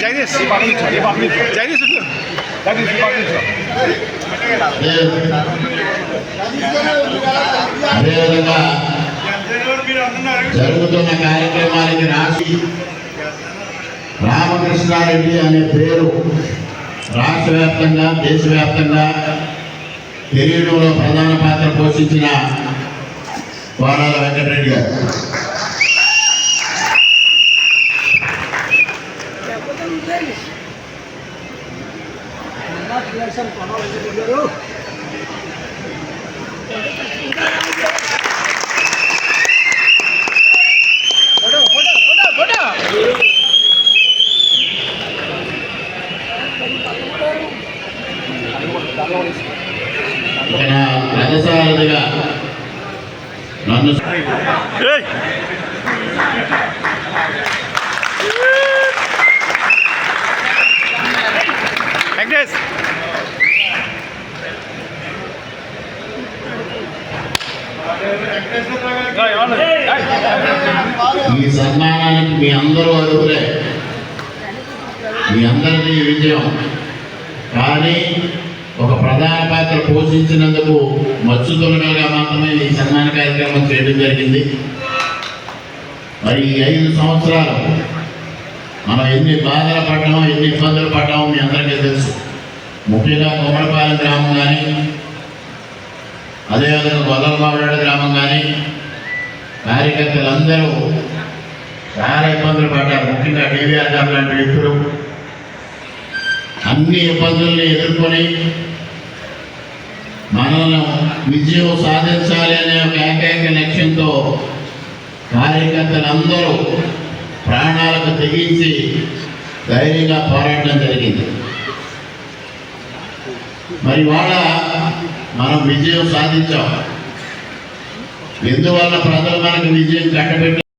జగదీష్ జగదీష్ ఉండు. అదేవిధంగా జరుగుతున్న కార్యక్రమానికి రాసి రామకృష్ణారెడ్డి అనే పేరు రాష్ట్ర వ్యాప్తంగా దేశవ్యాప్తంగా తెలియడంలో ప్రధాన పాత్ర పోషించిన కోరాల వెంకటరెడ్డి గారు. రథసారథిగా నన్ను ఏయ్. ఈ సన్మానానికి మీ అందరూ అర్హులే. మీ అందరికీ విజయం. కానీ ఒక ప్రధాన పాత్ర పోషించినందుకు మత్స్యతులుగా మాత్రమే ఈ సన్మాన కార్యక్రమం చేయడం జరిగింది. మరి ఈ ఐదు సంవత్సరాలు మనం ఎన్ని బాధలు పడ్డామో ఎన్ని ఇబ్బందులు పడ్డామో మీ అందరికీ తెలుసు. ముఖ్యంగా కొమ్మరపాలెం గ్రామం కానీ అదేవిధంగా గొల్లమావిడ గ్రామం కానీ కార్యకర్తలందరూ చాలా ఇబ్బందులు పడ్డారు. ముఖ్యంగా డివిఆర్ గారు లాంటి వ్యక్తులు. అన్ని ఇబ్బందుల్ని ఎదుర్కొని మనల్ని విజయం సాధించాలి అనే ఒక ఏకైక లక్ష్యంతో కార్యకర్తలందరూ ప్రాణాలకు తెగించి ధైర్యంగా పోరాటం జరిగింది. మరి వాళ్ళ మనం విజయం సాధించాం. ఎందువల్ల ప్రజలు మనకు విజయం కట్టబెట్టి